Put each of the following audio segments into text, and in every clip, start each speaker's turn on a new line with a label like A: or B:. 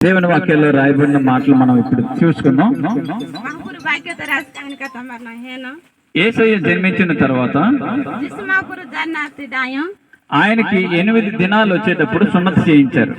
A: దేవుని వాక్యాల్లో రాయబడిన మాటలు మనం ఇప్పుడు చూసుకుందాం. ఏసయ్య జన్మించిన తర్వాత ఆయనకి ఎనిమిది దినాలు వచ్చేటప్పుడు సున్నతి చేయించారు.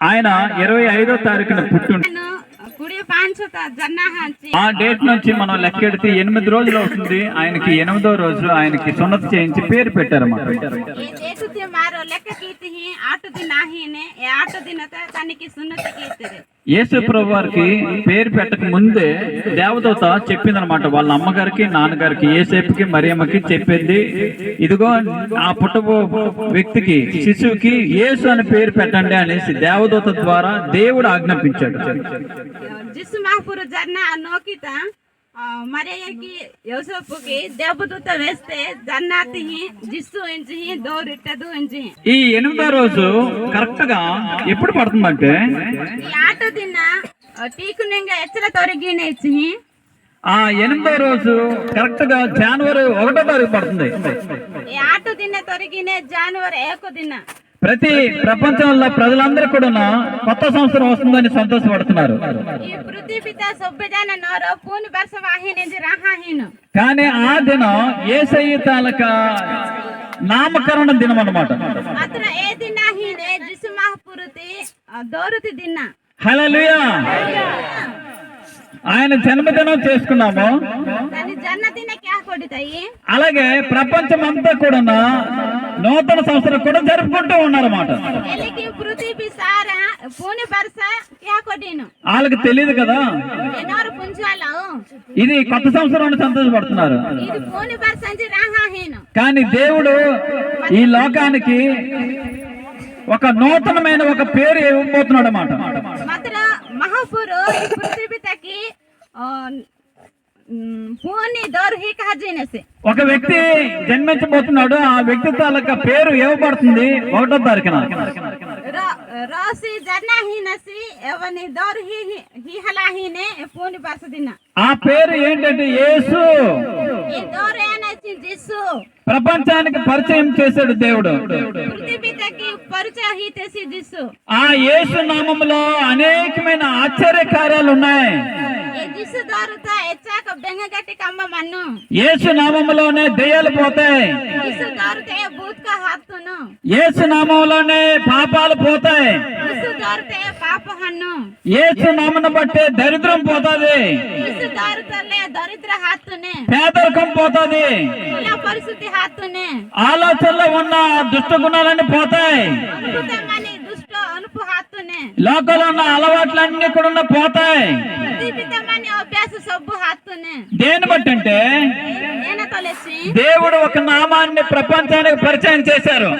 A: ఆయన ఇరవై ఐదో తారీఖున పుట్టి ఆ డేట్ నుంచి మనం లెక్కెడితే ఎనిమిది రోజులు అవుతుంది. ఆయనకి ఎనిమిదో రోజు ఆయనకి సున్నతి చేయించి పేరు పెట్టారన్నమాట. యేసుప్రభు వారికి పేరు పెట్టక ముందే దేవదూత చెప్పిందనమాట వాళ్ళ అమ్మగారికి నాన్నగారికి ఏసేపుకి మరియమ్మకి చెప్పింది. ఇదిగో ఆ పుట్టబో వ్యక్తికి శిశువుకి యేసు అని పేరు పెట్టండి అనేసి దేవదూత ద్వారా దేవుడు ఆజ్ఞాపించాడు.
B: जिस महापुर जन्ना नोकित మరేకి యోసపుకి దేవదూత వేస్తే జన్నాతి హి జిస్సు ఇంచి హి దోరిట్టదు ఇంచి
A: ఈ ఎనిమిదో రోజు కరెక్ట్ గా ఎప్పుడు పడుతుందంటే
B: ఈ ఆట దిన టీకునింగ ఎచ్చల తొరిగిన ఇచ్చి
A: ఆ ఎనిమిదో రోజు కరెక్ట్ గా జనవరి ఒకటో తారీఖు పడుతుంది
B: ఈ ఆట దిన తొరిగిన జనవరి ఏకో దిన
A: ప్రతి ప్రపంచంలో ప్రజలందరూ కూడా కొత్త సంవత్సరం వస్తుందని సంతోషపడుతున్నారు. కానీ ఆ దినం ఏసయ్య తాలక నామకరణ దినం
B: ఏ
A: హల్లెలూయా! ఆయన జన్మదినం చేసుకున్నాము. అలాగే ప్రపంచం అంతా కూడా నూతన సంవత్సరం కూడా జరుపుకుంటూ ఉన్నారన్నమాట. వాళ్ళకి తెలియదు కదా? ఇది కొత్త సంవత్సరం సంతోషపడుతున్నారు. కానీ దేవుడు ఈ లోకానికి ఒక నూతనమైన ఒక పేరు ఇవ్వబోతున్నాడు అన్నమాట
B: మహాపురు
A: ఒక వ్యక్తి జన్మించబోతున్నాడు ఆ వ్యక్తి తాలూకా పేరు ఇవ్వబడుతుంది ఒకటో తారీఖున. ఆ పేరు ఏంటంటే యేసు. ప్రపంచానికి పరిచయం చేశాడు దేవుడు. ఆ యేసు నామములో అనేకమైన ఆశ్చర్య కార్యాలు ఉన్నాయి. యేసు నామములోనే దెయ్యాలు పోతాయి. యేసు నామంలోనే పాపాలు పోతాయి. ఏసు నామన బట్టే దరిద్రం పోతుంది. పేదరికం పోతుంది. ఆలోచనలో ఉన్న దుష్ట గుణాలన్నీ పోతాయి. లోకంలో ఉన్న అలవాట్లన్నీ కూడా పోతాయి. దేని బట్టి అంటే? దేవుడు ఒక నామాన్ని ప్రపంచానికి పరిచయం చేశారు.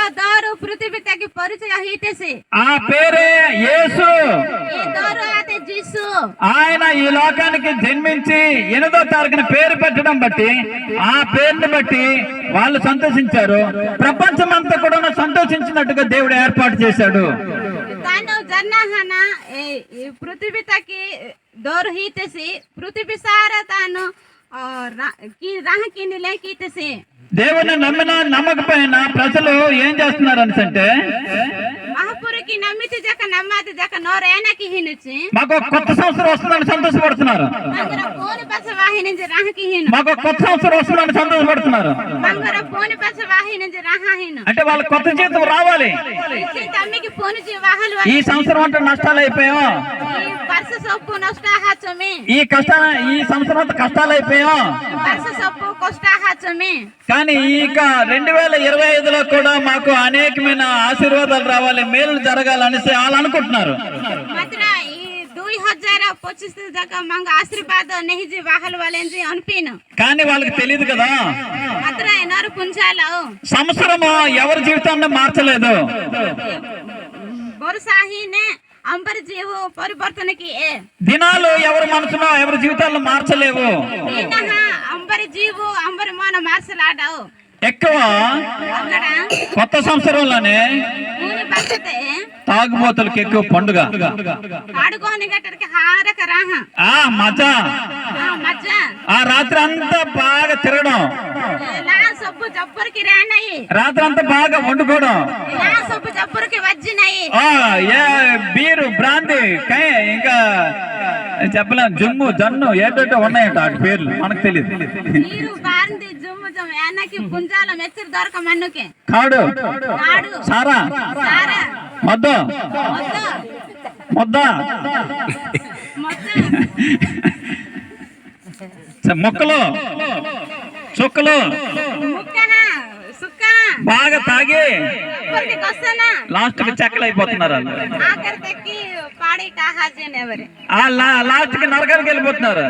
B: ಮಹಾಪುರರ ದಾರು ಪೃಥ್ವಿತಕ್ಕೆ ಪರಿಚಯ ಹೀತೆಸಿ
A: ఆ పేరే యేసు
B: ಈ ದಾರು ಆತೆ ಜಿಸು
A: ఆయన ఈ లోకానికి జన్మించి ఎనిమిదో తారీఖున పేరు పెట్టడం బట్టి ఆ పేరుని బట్టి వాళ్ళు సంతోషించారు ప్రపంచం అంతా కూడా సంతోషించినట్టుగా దేవుడు ఏర్పాటు చేశాడు
B: ತಾನು ಜನ್ನಹನ ಈ ಪೃಥ್ವಿತಕ್ಕೆ ದೋರು ಹೀತೆಸಿ ಪೃಥ್ವಿ ಸಾರ ತಾನು
A: దేవుని నమ్మిన నమ్మకపోయిన ప్రజలు ఏం చేస్తున్నారు అనిసంటే
B: మహాపురికి నమ్మితి జక నమ్మాతి జక నోరేనకి హినుచి.
A: మాకు కొత్త సంవత్సరం వస్తుందని సంతోషపడుతున్నారు. మాకు కొత్త సంవత్సరం వస్తుందని సంతోషపడుతున్నారు. అంటే వాళ్ళ కొత్త జీవితం రావాలి. ఈ సంవత్సరం అంటే నష్టాలు అయిపోయాం
B: ఈ
A: కష్ట ఈ సంవత్సరం కష్టాలు
B: అయిపోయాయి ఆదాయం
A: కానీ ఇక రెండు వేల ఇరవై ఐదులో కూడా మాకు అనేకమైన ఆశీర్వాదాలు రావాలి మేలు జరగాలనేసి వాళ్ళు అనుకుంటున్నారు. కానీ వాళ్ళకి తెలియదు కదా? సంవత్సరం ఎవరి జీవితాన్ని మార్చలేదు?
B: అంబర్ జీవు పరివర్తనకి
A: దినాలు ఎవరి మనసులో ఎవరి జీవితాల్లో మార్చలేవు.
B: అంబరి జీవు అంబరి మోన మార్సలాడావు
A: ఎక్కువ కొత్త సంవత్సరంలోనే తాగుబోతులకి ఎక్కువ పండుగ. ఆ మజా ఆ రాత్రి అంతా బాగా తిరగడం రాత్రి అంతా బాగా వండుకోవడం. ఆ బీరు బ్రాంతి ఇంకా చెప్పలేం జుమ్ము జన్ను ఏంటంటే ఉన్నాయంట వాటి పేర్లు. మనకు తెలియదు
B: పుంజాల మెచ్చరు దొరక మన్నుకి
A: కాడు. సారా.
B: సారా.
A: మొద్ద. ముద్ద. మొక్కలు. చుక్కలు. బాగా తాగి. లాస్ట్ చెక్కలు అయిపోతున్నారు
B: ఎవరి?
A: ఆ లాస్ట్కి నరకానికి వెళ్ళిపోతున్నారు.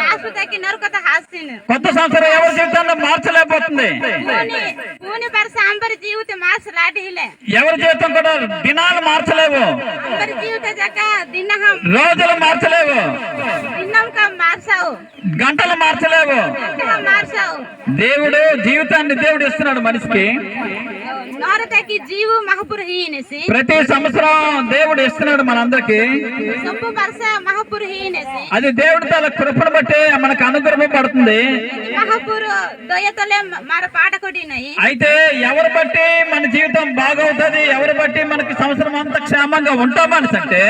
B: లాస్ట్ తెక్కి నరుకత హాస్తిని
A: కొత్త సంవత్సరం ఎవరి జీవితాన్ని మార్చలేకపోతుంది?
B: పూని పూని పరస అంబరి జీవిత మాస లాటిలే
A: ఎవరి జీవితం కూడా దినాలు మార్చలేవు.
B: అంబరి జీవిత జక దిన్నహం.
A: రోజులు మార్చలేవు.
B: దిన్నం కా మార్సావు
A: గంటలు మార్చలేవు. దేవుడు జీవితాన్ని దేవుడు ఇస్తున్నాడు మనిషికి. ప్రతి సంవత్సరం దేవుడు ఇస్తున్నాడు మనందరికి.
B: హీనేసి
A: అది దేవుడి తల కృపను బట్టి మనకు
B: పాట కొట్టినాయి
A: అయితే ఎవరు బట్టి మన జీవితం బాగవుతుంది ఎవరు బట్టి మనకి సంవత్సరం అంతా క్షేమంగా ఉంటాం అంటే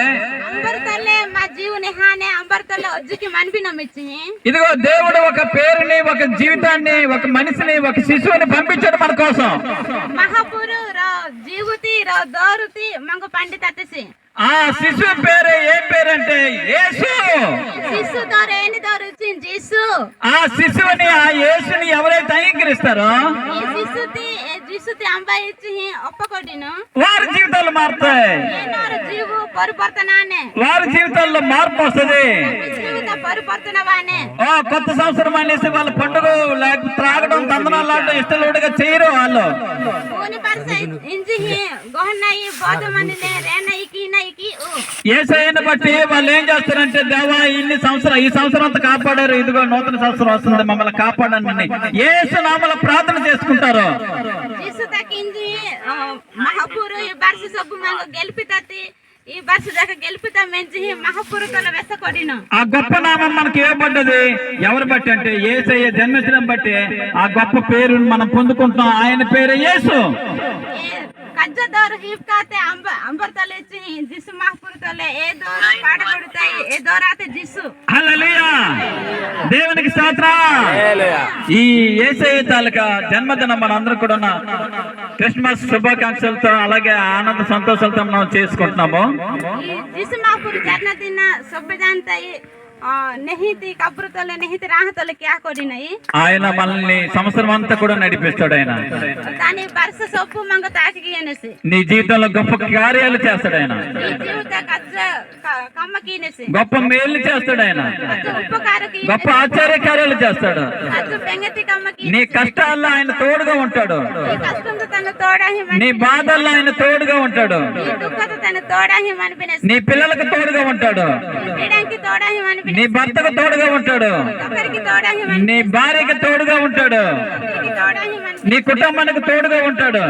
A: ఇదిగో దేవుడు ఒక పేరుని ఒక జీవితాన్ని ఒక మనిషిని ఒక శిశువుని పంపించాడు మన కోసం.
B: మహాపురు జీవుతి రా దోరుతి మంగ పండితసి
A: ఆ శిశువు పేరు ఏం పేరు అంటే యేసు
B: శిశు దోర ఏని దోరుచి జీసు
A: ఆ శిశువుని ఆ యేసుని ఎవరైతే అంగీకరిస్తారో
B: ఈ శిశుతి ఏ జీసుతి అంబాయి ఇచ్చి ఒప్పకొడిను
A: వారి జీవితాలు మారుతాయి
B: జీవు పరిపర్తనానే
A: వారి జీవితాల్లో మార్పు వస్తుంది. కొత్త సంవత్సరం అనేసి వాళ్ళ పండుగ లేక త్రాగడం తందనాలు లాంటి ఇష్టలుడిగా చేయరు వాళ్ళు. ఏసైని బట్టి వాళ్ళు ఏం చేస్తారంటే దేవా ఇన్ని సంవత్సరం ఈ సంవత్సరం అంతా కాపాడారు. ఇదిగో నూతన సంవత్సరం వస్తుంది. మమ్మల్ని కాపాడండి ఏసు నామల ప్రార్థన చేసుకుంటారు.
B: మహాపూరు ఈ బర్సు దాకా గెలిపిత మెంచి మహాపూరు తల వెసకొడిను.
A: ఆ గొప్ప నామం మనకి ఇవ్వబడ్డది. ఎవరు బట్టి అంటే ఏసయ్య జన్మించడం బట్టి ఆ గొప్ప పేరుని మనం పొందుకుంటున్నాం. ఆయన పేరు యేసు.
B: దోరు హీప్ కాతే అంబ అంబర్ తల ఇచ్చి జిసు మహాపూరు తల ఏ దోరు పాట కొడతాయి ఏ దోరాతే జిసు
A: హల్లెలూయా దేవునికి స్తోత్రం ఈ ఏసయ్య తాలూకా జన్మదినం మనందరం కూడా ఉన్న క్రిస్మస్ శుభాకాంక్షలతో అలాగే ఆనంద సంతోషాలతో మనం చేసుకుంటున్నాము
B: ఈ జిసు మహాపూరు జన్మదిన సొబ్బజాంతాయి
A: ఆయన మనల్ని సంవత్సరం అంతా కూడా నడిపిస్తాడు ఆయన నీ జీవితంలో గొప్ప కార్యాలు చేస్తాడు ఆయన. గొప్ప మేలు చేస్తాడు ఆయన. గొప్ప ఆచార్య కార్యాలు చేస్తాడు. నీ కష్టాల్లో ఆయన తోడుగా ఉంటాడు. నీ బాధల్లో ఆయన తోడుగా ఉంటాడు. నీ పిల్లలకు తోడుగా ఉంటాడు. నీ భర్తకు తోడుగా ఉంటాడు. నీ భార్యకి తోడుగా ఉంటాడు. నీ కుటుంబానికి తోడుగా ఉంటాడు.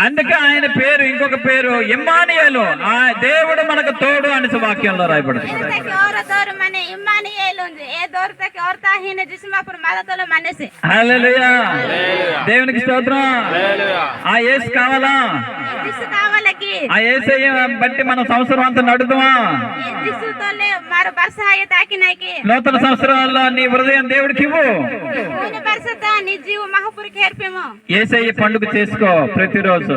A: అందుకే ఆయన పేరు ఇంకొక పేరు ఇమ్మానియలు. ఆ దేవుడు మనకు తోడు అని వాక్యంలో రాయబడింది. దేవునికి స్తోత్రం. ఆ ఏసు కావాలా? ఆ యేసయ్య బట్టి మనం సంవత్సరం అంతా నడుదామా నూతన సంవత్సరాల్లో నీ హృదయం దేవుడికి ఇవ్వు ఏసయ్య పండుగ చేసుకో ప్రతిరోజు.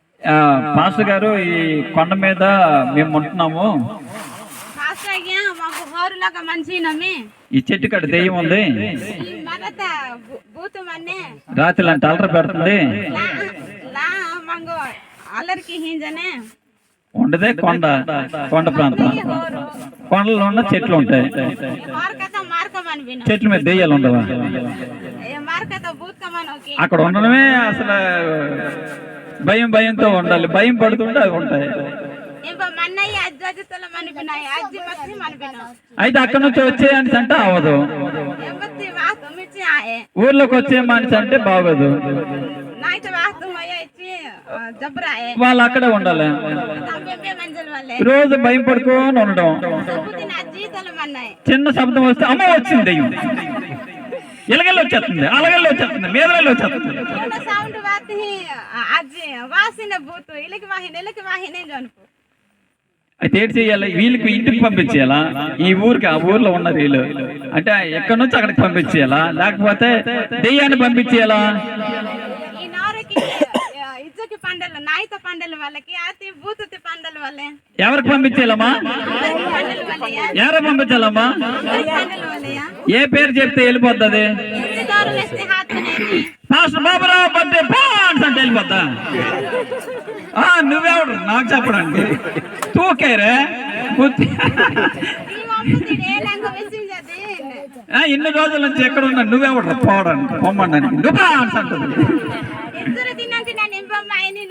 A: పాస్టర్ గారు ఈ కొండ మీద మేము ఉంటున్నాము. ఈ చెట్టు కాడ దెయ్యం ఉంది. రాత్రి అంటే అలర పెడుతుంది. ఉండదే కొండ కొండ ప్రాంతం. కొండలో ఉన్న చెట్లు ఉంటాయి. చెట్ల మీద దెయ్యాలు ఉండవా? అక్కడ ఉండడమే అసలు భయం భయంతో ఉండాలి. భయం పడుతుంటే అవి ఉంటాయి. అయితే అక్కడ నుంచి అంటే
B: ఎంబత్తి వాస్తు మిచ్చి ఆయే
A: ఊర్లోకి వచ్చే మనిషి అంటే బాగోదు. వాళ్ళు అక్కడే ఉండాలి. రోజు భయం పడుకొని ఉండడం. చిన్న శబ్దం వస్తే అమ్మ వచ్చింది. ఇలగల్లి వచ్చేస్తుంది అలగల్లి వచ్చేస్తుంది మీదలల్లి వచ్చేస్తుంది.
B: ఉన్న సౌండ్ అజ్జి వాసిన బూతు ఇలికి వాహిన ఇలికి వాహినే జోన్పు
A: అయితే ఏంటి చేయాలి వీళ్ళకి ఇంటికి పంపించేయాలా? ఈ ఊరికి ఆ ఊర్లో ఉన్నారు వీళ్ళు. అంటే ఎక్కడి నుంచి అక్కడికి పంపించేయాలా? లేకపోతే దెయ్యాన్ని పంపించేయాలా?
B: పండలు నాయిత పండలు వాళ్ళకి అతి బూతుతి పండలు వాళ్ళే.
A: ఎవరికి
B: వాళ్ళయా
A: ఎవరు పంపించాలమ్మా? ఏ పేరు చెప్తే వెళ్ళిపోతుంది మాస్టర్ బాబురావు బర్త్డే పాన్స్ అంటే వెళ్ళిపోతా ఆ, నువ్వెవడు నాకు చెప్పడానికి. తూకేరే బుద్ధి ఇన్ని రోజుల నుంచి ఎక్కడ ఉన్నా నువ్వెవడు పోవడానికి. పొమ్మడానికి. నువ్వు అంటుంది.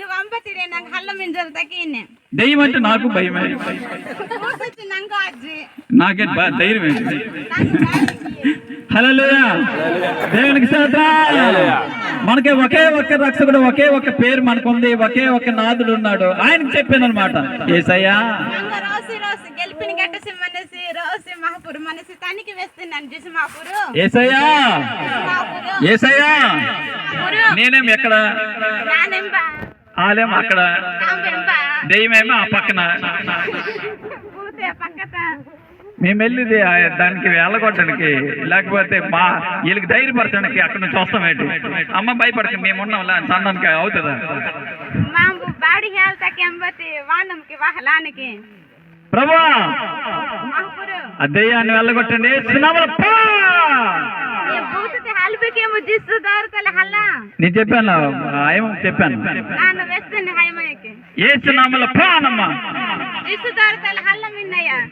B: ఇద్దరు తిన్నాక నేను ఇంపమ్మాయి నిన్ను వంపతిడే నాకు హల్ల మింజలు తగ్గిన్నే
A: దెయ్యం అంటే నాకు భయమే
B: కూసొచ్చి నంగు అజ్జి
A: నాకే బా- ధైర్యం ఏంటి
B: నాకు బాగా
A: హల్లెలూయా దేవునికి స్తోత్రం మనకి ఒకే ఒక్క రక్షకుడు ఒకే ఒక్క పేరు మనకుంది ఒకే ఒక్క నాదుడు ఉన్నాడు ఆయనకి చెప్పాను అనమాట ఏసయ్యా
B: ನಂಗ ರೋಸಿ ರೋಸಿ ಗೆಲ್ಪಿನ ಗಟ್ಟಸಿ ಮನಸಿ ರೋಸಿ ಮಹಾಪುರು ಮನಸಿ ತನಿಖೆ ವೇಸ್ತೀನಿ ನಾನು ಜಿಸು ಮಹಾಪುರು
A: ఏసయ్యా
B: మహాపురు
A: ఏసయ్యా
B: మహాపురు
A: నేనేం ఎక్కడ
B: నానెంబ
A: ఆలేం అక్కడ. దెయ్యమేమో ఆ పక్కన. మేము వెళ్ళింది ఆ దానికి వెళ్ళగొట్టడానికి లేకపోతే మా వీళ్ళకి ధైర్యపరచడానికి అక్కడ నుంచి వస్తామేంటి అమ్మ భయపడక మేము ఉన్నాం సన్నానికి అవుతుందా? ప్రభా!
B: మహాపురు
A: ఆ దెయ్యాన్ని వెళ్ళగొట్టండి నేను చెప్పాను హాయం చెప్పాను. ఏసు నామల ప్రాణమ్మ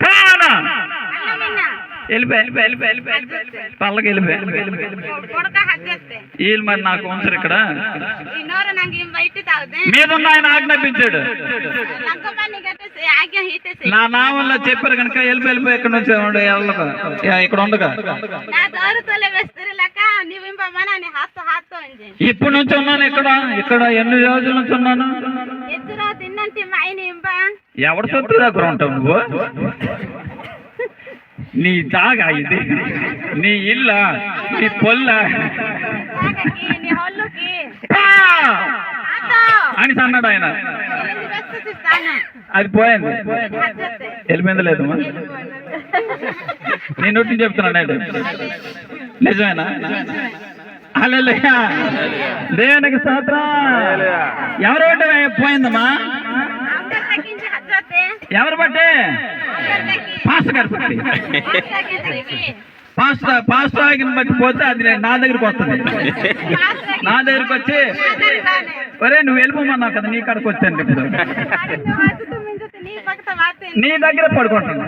A: ప్రాణ.
B: పళ్ళకి వెళ్ళిపోయి
A: వీళ్ళు మరి నాకు ఉంచరు ఇక్కడ? మీద ఆయన ఆజ్ఞాపించాడు. నా నావల్లో చెప్పారు కనుక వెళ్ళి వెళ్ళిపోయి ఇక్కడ నుంచి వెళ్ళక ఇక్కడ ఉండగా. ఇప్పుడు నుంచి ఉన్నాను ఇక్కడ ఇక్కడ ఎన్ని రోజుల నుంచి ఉన్నాను? ఎవడు సొత్తు దగ్గర ఉంటావు నువ్వు? నీ జాగా ఇది. నీ ఇల్ల నీ పొల్ల. అని అన్నాడు ఆయన. అది పోయింది. వెళ్ళిపోయింది లేదు నేను నోటి చెప్తున్నాను అంటే నిజమేనా? హల్లెలూయా దేవునికి స్తోత్రం. ఎవరు పోయిందమ్మా? ఎవరు బట్టి పాస్టర్ గారు బట్టి పాస్టర్ పాస్టర్ ఆగిన బట్టి పోతే అది నా దగ్గరికి వస్తుంది. నా దగ్గరికి వచ్చి ఒరే నువ్వు వెళ్ళిపోమన్నావు కదా నీ కాడికి వచ్చాను ఇప్పుడు
B: నీ
A: దగ్గర పడుకుంటున్నా.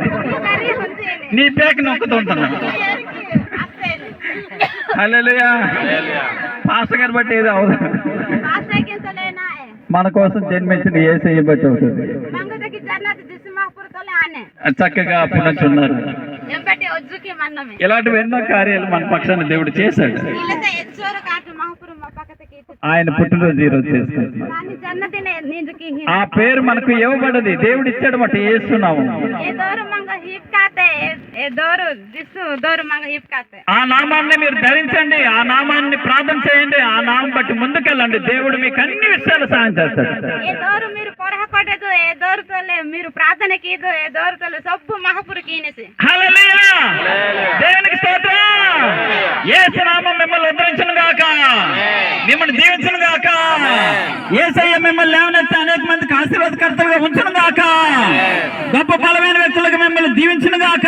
B: ఉంచేని
A: నీ పేక నొక్కుతుంటున్నా హల్లెలూయా. పాస్టర్ గారు బట్టి ఏదో అవదు మన కోసం జన్మించిన ఏసయ్య బట్టి అవుతుంది. చక్కగా
B: మన్నమే.
A: ఇలాంటివి ఎన్నో కార్యాలు మన పక్షాన దేవుడు చేశాడు. ఆయన పుట్టినరోజు ఈరోజు
B: నిందుకి
A: ఆ పేరు మనకు ఇవ్వబడది. దేవుడు ఇచ్చాడు మాట
B: కాతే.
A: ఆ నామాన్ని మీరు ధరించండి. ఆ నామాన్ని ప్రార్థన చేయండి. నామం బట్టి ముందుకెళ్ళండి. దేవుడు మీకు అన్ని విషయాలు సాయం చేస్తాడు.
B: ఏ దోరు మీరు మీరు ప్రార్థనకి సబ్బు మహాపురికి ఈనేసి
A: హల్లెలూయా! దేవునికి స్తోత్రం! యేసు నామం మిమ్మల్ని ఉద్ధరించును గాక. మిమ్మల్ని దీవించును గాక. యేసయ్య మిమ్మల్ని లేవనెత్తి అనేక మందికి ఆశీర్వాదకర్తలుగా ఉంచును గాక. గొప్ప బలమైన వ్యక్తులకు మిమ్మల్ని దీవించును గాక.